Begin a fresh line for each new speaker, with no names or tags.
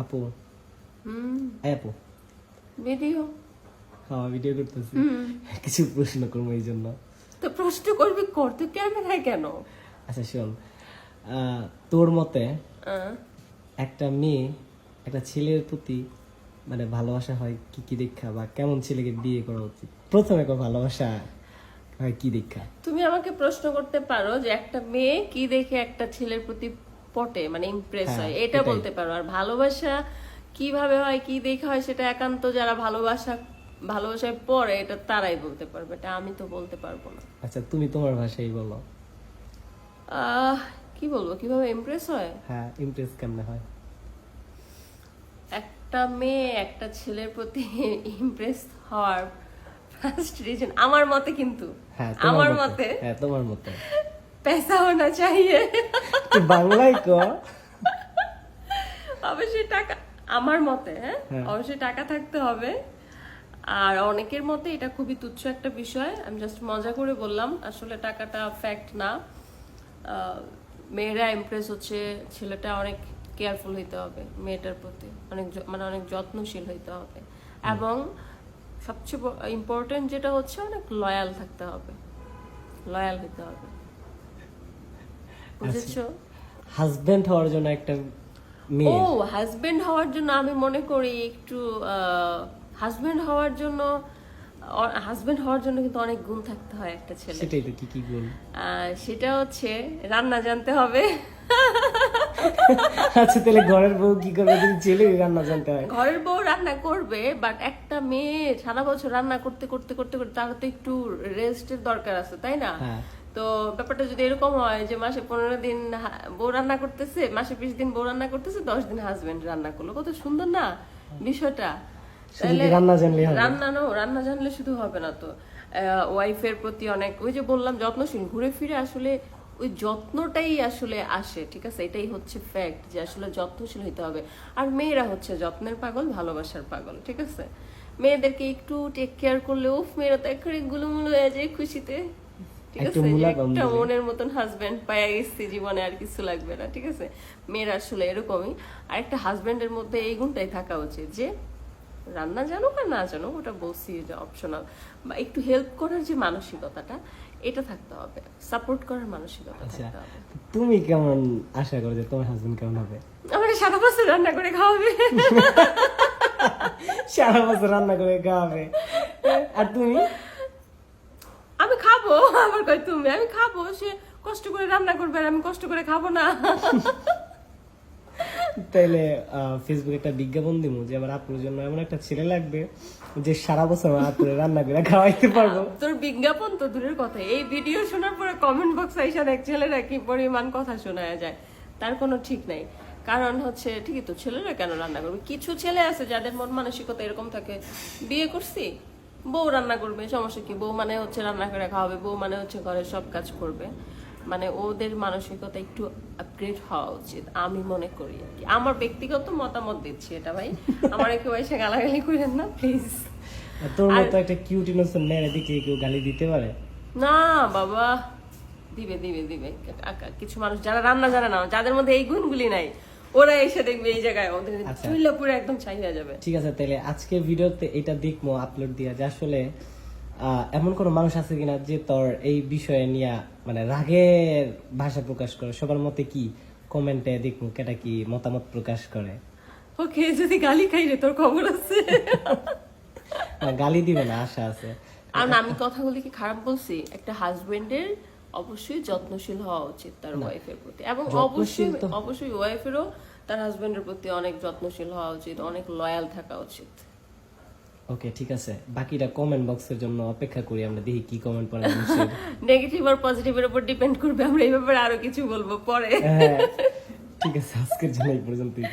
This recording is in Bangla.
আপু
হুম
এই আপু
ভিডিও
হ্যাঁ ভিডিও করতেছি। কিছু প্রশ্ন করব এই জন্য।
তো প্রশ্ন করবি কর তুই ক্যামেরায় কেন?
আচ্ছা শোন। তোর মতে একটা মেয়ে একটা ছেলের প্রতি মানে ভালোবাসা হয় কি কি দীক্ষা বা কেমন ছেলেকে বিয়ে করা উচিত? প্রথমে ভালোবাসা হয় কি দীক্ষা
তুমি আমাকে প্রশ্ন করতে পারো যে একটা মেয়ে কি দেখে একটা ছেলের প্রতি পটে মানে ইমপ্রেস
হ্যাঁ,
হয়। এটা বলতে পারো। আর ভালোবাসা কীভাবে হয় কি দেখা হয় সেটা একান্ত যারা ভালোবাসা ভালোবাসায় পড়ে এটা তারাই বলতে পারবে। এটা আমি তো বলতে পারব না।
আচ্ছা তুমি তোমার ভাষাই বলো।
আহ কি বলব? কীভাবে ইমপ্রেস হয়?
হ্যাঁ ইমপ্রেস কেমনে হয়?
একটা মেয়ে একটা ছেলের প্রতি ইমপ্রেস হওয়ার ফার্স্ট রিজন আমার মতে কিন্তু।
হ্যাঁ
আমার
মতে। হ্যাঁ তোমার মতে।
पैसा होना चाहिए
তুই বাংলায় ক
অবশ্যই টাকা আমার মতে হ্যাঁ
হ্যাঁ।
অবশ্যই টাকা থাকতে হবে আর অনেকের মতে এটা খুবই তুচ্ছ একটা বিষয় আমি জাস্ট মজা করে বললাম আসলে টাকাটা ফ্যাক্ট না আহ, মেয়েরা ইমপ্রেস হচ্ছে ছেলেটা অনেক কেয়ারফুল হইতে হবে মেয়েটার প্রতি অনেক য- মানে অনেক যত্নশীল হইতে হবে এবং সবচেয়ে ইম্পর্টেন্ট যেটা হচ্ছে অনেক লয়াল থাকতে হবে লয়াল হইতে হবে বুঝেছ?
হাজবেন্ড হওয়ার জন্য একটা
ও হাজবেন্ড হওয়ার জন্য আমি মনে করি একটু হাজবেন্ড হওয়ার জন্য হাজবেন্ড হওয়ার জন্য কিন্তু অনেক গুণ থাকতে হয় একটা ছেলে।
সেটাই তো কি কি গুণ?
সেটা হচ্ছে রান্না জানতে হবে।
আচ্ছা তাহলে ঘরের বউ কি করবে? তুমি ছেলে রান্না জানতে হয়।
ঘরের বউ রান্না করবে বাট একটা মেয়ে সারা বছর রান্না করতে করতে করতে করতে তার তো একটু রেস্টের দরকার আছে তাই না?
হ্যাঁ।
তো ব্যাপারটা যদি এরকম হয় যে মাসে পনেরো দিন বউ রান্না করতেছে মাসে বিশ দিন বউ রান্না করতেছে দশ দিন হাজবেন্ড রান্না করল। কত সুন্দর না বিষয়টা।
রান্না
রান্না জানলে শুধু হবে না তো। ওয়াইফের প্রতি অনেক ওই যে বললাম যত্নশীল ঘুরে ফিরে আসলে ওই যত্নটাই আসলে আসে ঠিক আছে? এটাই হচ্ছে ফ্যাক্ট যে আসলে যত্নশীল হইতে হবে। আর মেয়েরা হচ্ছে যত্নের পাগল ভালোবাসার পাগল ঠিক আছে? মেয়েদেরকে একটু টেক কেয়ার করলে উফ মেয়েরা তো একেবারে গুলুমুলু হয়ে যায় খুশিতে। ঠিক আছে? যে
মুলা কম
একটা মনের মতন হাজবেন্ড পাইয়া গেছি জীবনে আর কিছু লাগবে না ঠিক আছে? মেয়েরা আসলে এরকমই। আর একটা হাজবেন্ডের মধ্যে এই গুণটাই থাকা উচিত যে রান্না জানুক আর না জানুক ওটা বলছি যে অপশনাল বা একটু হেল্প করার যে মানসিকতাটা এটা থাকতে হবে। সাপোর্ট করার মানসিকতা
আচ্ছা
থাকতে হবে।
তুমি কেমন আশা করো যে তোমার হাজবেন্ড কেমন হবে?
আমার সারা বছর রান্না করে খাওয়াবে।
সারা বছর রান্না করে খাওয়াবে। আর তুমি?
আমি খাব। আমার কয় তুমি? আমি খাব। সে কষ্ট করে রান্না করবে আর আমি কষ্ট করে খাব না।
তাইলে ফেসবুকে একটা বিজ্ঞাপন দিব যে আমার আপুর জন্য এমন একটা ছেলে লাগবে যে সারা বছর আমার আপুরে রান্না করে খাওয়াইতে পারব।
তোর বিজ্ঞাপন তো দূরের কথা। এই ভিডিও শোনার পরে কমেন্ট বক্স আইসা দেখ ছেলেরা কি পরিমাণ কথা শোনা যায়। তার কোনো ঠিক নাই। কারণ হচ্ছে ঠিকই তো ছেলেরা কেন রান্না করবে? কিছু ছেলে আছে যাদের মন মানসিকতা এরকম থাকে। বিয়ে করছি? বউ রান্না করবে সমস্যা কি? বউ মানে হচ্ছে রান্না করে খাওয়াবে বউ মানে হচ্ছে ঘরের সব কাজ করবে। মানে ওদের মানসিকতা একটু আপগ্রেড হওয়া উচিত আমি মনে করি আর কি। আমার ব্যক্তিগত মতামত দিচ্ছি এটা ভাই। আমার কেউ এসে গালাগালি করেন না প্লিজ
তোর মতো একটা কিউট ইনোসেন্ট মেয়ের দিকে কেউ গালি দিতে পারে?
না বাবা। দিবে দিবে দিবে। কিছু মানুষ যারা রান্না জানে না যাদের মধ্যে এই গুণগুলি নাই ওরা এসে দেখবে এই জায়গায় ওদের
আচ্ছা।
চুইলা পুরো একদম যাবে।
ঠিক আছে তাহলে আজকে ভিডিওতে এটা দেখব আপলোড দিয়া যে আসলে এমন কোন মানুষ আছে কিনা যে তোর এই বিষয়ে নিয়ে মানে রাগের ভাষা প্রকাশ করে। সবার মতে কি কমেন্টে দেখব কেটা কি মতামত প্রকাশ করে?
ওকে যদি গালি খাই রে তোর খবর আছে?
গালি দিবে না আশা আছে।
আর আমি কথাগুলি কি খারাপ বলছি? একটা হাজবেন্ডের অবশ্যই যত্নশীল হওয়া উচিত তার ওয়াইফের প্রতি। এবং অবশ্যই অবশ্যই ওয়াইফেরও তার হাজবেন্ডের প্রতি অনেক যত্নশীল হওয়া উচিত অনেক লয়াল থাকা উচিত।
ওকে ঠিক আছে। বাকিটা কমেন্ট বক্সের জন্য অপেক্ষা করি আমরা দেখি কি কমেন্ট পড়ে।
নেগেটিভ আর পজিটিভের উপর ডিপেন্ড করবে আমরা এই ব্যাপারে আরও কিছু বলব পরে।
হ্যাঁ ঠিক আছে আজকের জন্য এই পর্যন্তই